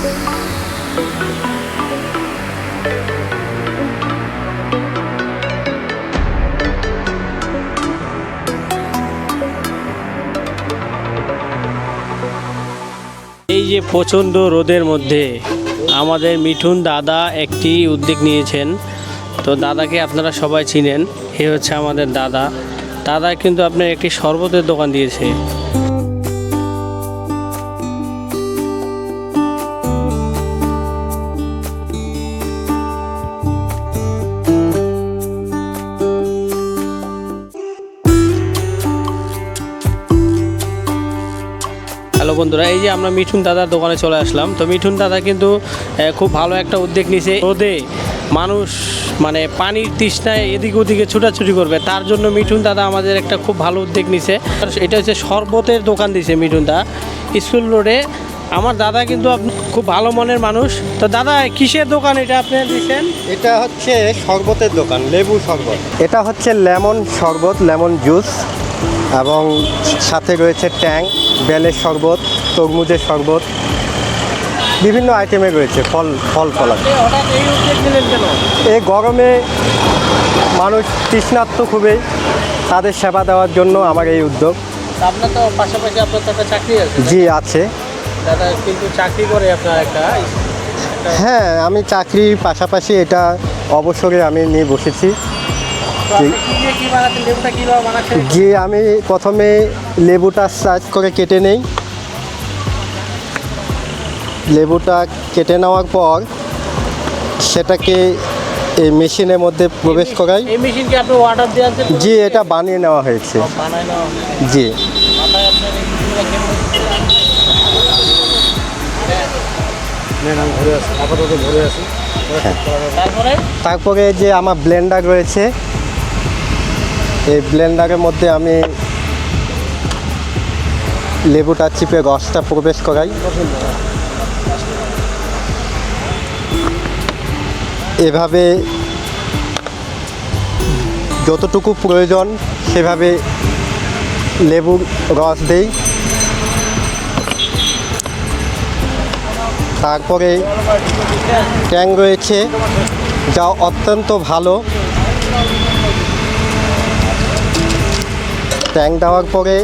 এই যে প্রচণ্ড রোদের মধ্যে আমাদের মিঠুন দাদা একটি উদ্যোগ নিয়েছেন। তো দাদাকে আপনারা সবাই চিনেন, এ হচ্ছে আমাদের দাদা। দাদা কিন্তু আপনার একটি শরবতের দোকান দিয়েছে। বন্ধুরা, এই যে আমরা মিঠুন দাদার দোকানে চলে আসলাম। তো মিঠুন দাদা কিন্তু খুব ভালো একটা উদ্যোগ নিয়েছে রোদে মানুষ মানে পানির তৃষ্ণায় এদিক ওদিকে ছুটাছুটি করবে। তার জন্য মিঠুন দাদা আমাদের একটা খুব ভালো উদ্যোগ নিছে। এটা হচ্ছে শরবতের দোকান দিছে মিঠুন দা। স্কুল রোডে আমার দাদা কিন্তু খুব ভালো মনের মানুষ। তো দাদা, কিসের দোকান এটা আপনি দিচ্ছেন এটা হচ্ছে শরবতের দোকান, লেবু শরবত। এটা হচ্ছে লেমন শরবত, লেমন জুস। এবং সাথে রয়েছে ট্যাং বেলের শরবত তরমুজের শরবত বিভিন্ন আইটেমে রয়েছে ফল ফল ফলাদ হঠাৎ এই গরমে মানুষ তৃষ্ণার্ত খুবই তাদের সেবা দেওয়ার জন্য আমার এই উদ্যোগ। আপনার তো পাশাপাশি আপনার তো একটা চাকরি আছে জি আছে। দাদা কিন্তু চাকরি করে আপনার একটা একটা হ্যাঁ আমি চাকরির পাশাপাশি এটা অবসরে আমি নিয়ে বসেছি। যে আমি প্রথমে লেবুটা সাইজ করে কেটে নেই। লেবুটা কেটে নেওয়ার পর সেটাকে এই মেশিনের মধ্যে প্রবেশ করাই। এই মেশিনকে আপনি অর্ডার দিয়ে আনছেন জি এটা বানিয়ে নেওয়া হয়েছে। জি। তারপরে? তারপরে যে আমার ব্লেন্ডার রয়েছে এই ব্লেন্ডারের মধ্যে আমি লেবুটা চিপে রসটা প্রবেশ করাই। এভাবে যতটুকু প্রয়োজন সেভাবে লেবুর রস দেই। তারপরে ট্যাং রয়েছে, যা অত্যন্ত ভালো। ট্যাং দেওয়ার পরে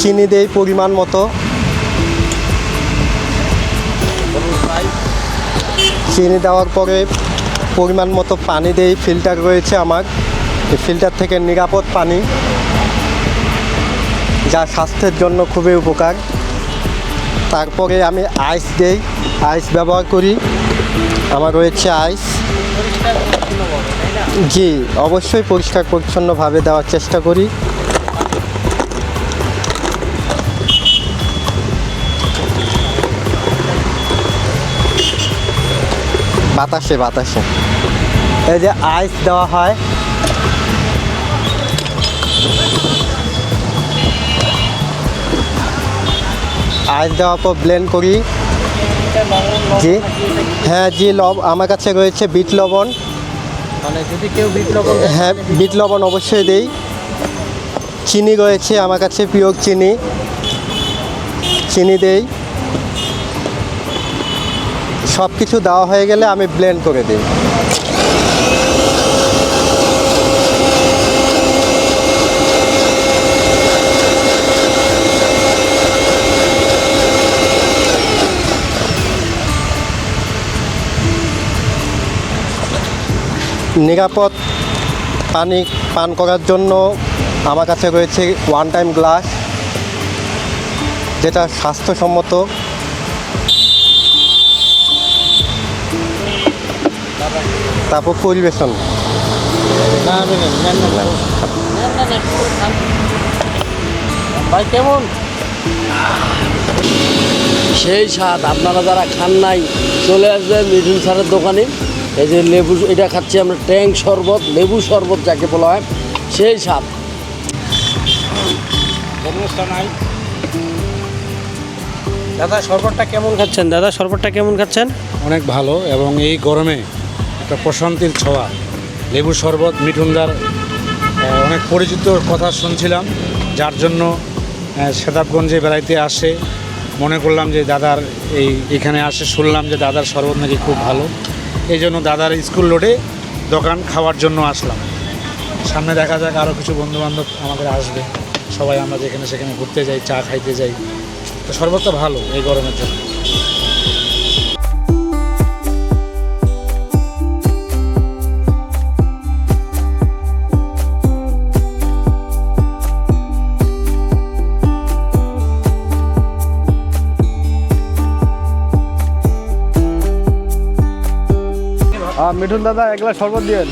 চিনি দেই পরিমাণ মতো। চিনি দেওয়ার পরে পরিমাণ মতো পানি দেই, ফিল্টার রয়েছে আমার। এই ফিল্টার থেকে নিরাপদ পানি, যা স্বাস্থ্যের জন্য খুবই উপকার। তারপরে আমি আইস দেই আইস ব্যবহার করি। আমার রয়েছে আইস জি, অবশ্যই পরিষ্কার পরিচ্ছন্নভাবে দেওয়ার চেষ্টা করি। বাতাসে বাতাসে। এই যে আইস দেওয়া হয়। আইস দেওয়ার পর ব্লেন্ড করি। জি। হ্যাঁ জি, লব আমার কাছে রয়েছে বিট লবণ। মানে হ্যাঁ বিট লবণ অবশ্যই দেই। চিনি রয়েছে আমার কাছে পিওর চিনি। চিনি দেই। সব কিছু দেওয়া হয়ে গেলে আমি ব্লেন্ড করে দিই। নিরাপদ পানি পান করার জন্য আমার কাছে রয়েছে ওয়ান টাইম গ্লাস যেটা স্বাস্থ্যসম্মত। তারপর পরিবেশন। ভাই, কেমন? সেই স্বাদ, আপনারা যারা খান নাই, চলে আসবেন মিঠুন স্যারের দোকানে। এই যে লেবু এটা খাচ্ছি আমরা ট্যাং শরবত লেবু শরবত যাকে বলা হয় সেই স্বাদ। দাদা শরবতটা কেমন খাচ্ছেন? দাদা শরবতটা কেমন খাচ্ছেন? অনেক ভালো এবং এই গরমে একটা প্রশান্তির ছোঁয়া। লেবু শরবত মিঠুনদার অনেক পরিচিত কথা শুনছিলাম যার জন্য সেতাবগঞ্জে বেড়াইতে আসে। মনে করলাম যে দাদার এই এখানে আসে শুনলাম যে দাদার শরবত নাকি খুব ভালো। এই জন্য দাদার স্কুল রোডে দোকান খাওয়ার জন্য আসলাম। সামনে দেখা যাক আরও কিছু বন্ধুবান্ধব আমাদের আসবে। সবাই আমরা যেখানে সেখানে ঘুরতে যাই, চা খাইতে যাই। তো সর্বত্র ভালো এই গরমের জন্য। মিঠুন দাদা এক গ্লাস শরবত দিয়েন।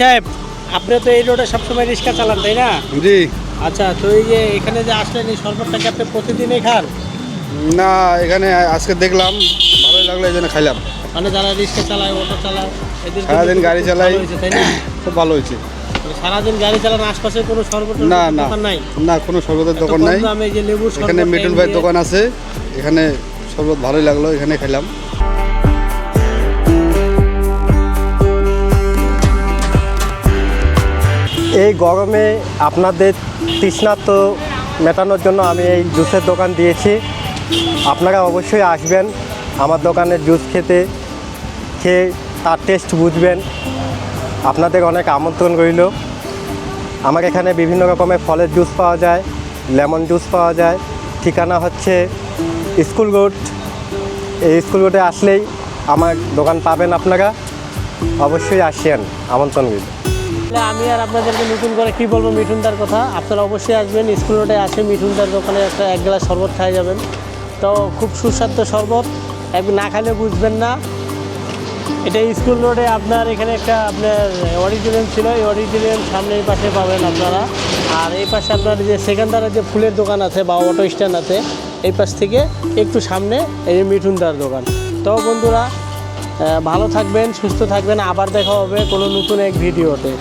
সাহেব আপনি তো এই রোডে সবসময় রিক্সা চালান তাই না? জি। আচ্ছা তো এই যে এখানে যে আসলেন এই শরবতটাকে আপনি প্রতিদিনই খান? না এখানে আজকে দেখলাম ভালোই লাগল এই জন্য খাইলাম। মানে যারা রিক্সা চালায় অটো চালায় এদের সারাদিন গাড়ি চালাই খুব ভালো হয়েছে। মানে সারাদিন গাড়ি চালান আশপাশে কোনো শরবত না না। নাই? না কোনো শরবতের দোকান কম নাই। দামে যে লেবুর এখানে মিটুল দোকান আছে। এখানে শরবত ভালোই লাগল এখানে খাইলাম। এই গরমে আপনাদের তৃষ্ণার্ত মেটানোর জন্য আমি এই জুসের দোকান দিয়েছি। আপনারা অবশ্যই আসবেন। আমার দোকানের জুস খেতে খেয়ে তার টেস্ট বুঝবেন। আপনাদের অনেক আমন্ত্রণ রইল। আমার এখানে বিভিন্ন রকমের ফলের জুস পাওয়া যায়, লেমন জুস পাওয়া যায়। ঠিকানা হচ্ছে স্কুল রোড। এই স্কুল রোডে আসলেই আমার দোকান পাবেন আপনারা। অবশ্যই আসেন, আমন্ত্রণ রইল। আমি আর আপনাদেরকে নতুন করে কি বলব মিঠুনদার কথা? আপনারা অবশ্যই আসবেন, স্কুল রোডে আসে মিঠুনদার দোকানে একটা এক গ্লাস শরবত খাই যাবেন। তো খুব সুস্বাদু শরবত। একদিন না খাইলে বুঝবেন না। এটা স্কুল রোডে আপনার এখানে একটা আপনার অডিটোরিয়াম ছিল, এই অডিটোরিয়াম সামনের পাশে পাবেন আপনারা। আর এই পাশে আপনার যে সেকেন্ডারে যে ফুলের দোকান আছে বা অটো স্ট্যান্ড আছে, এই পাশ থেকে একটু সামনে এই মিঠুনদার দোকান। তো বন্ধুরা ভালো থাকবেন, সুস্থ থাকবেন, আবার দেখা হবে কোনো নতুন এক ভিডিওতে।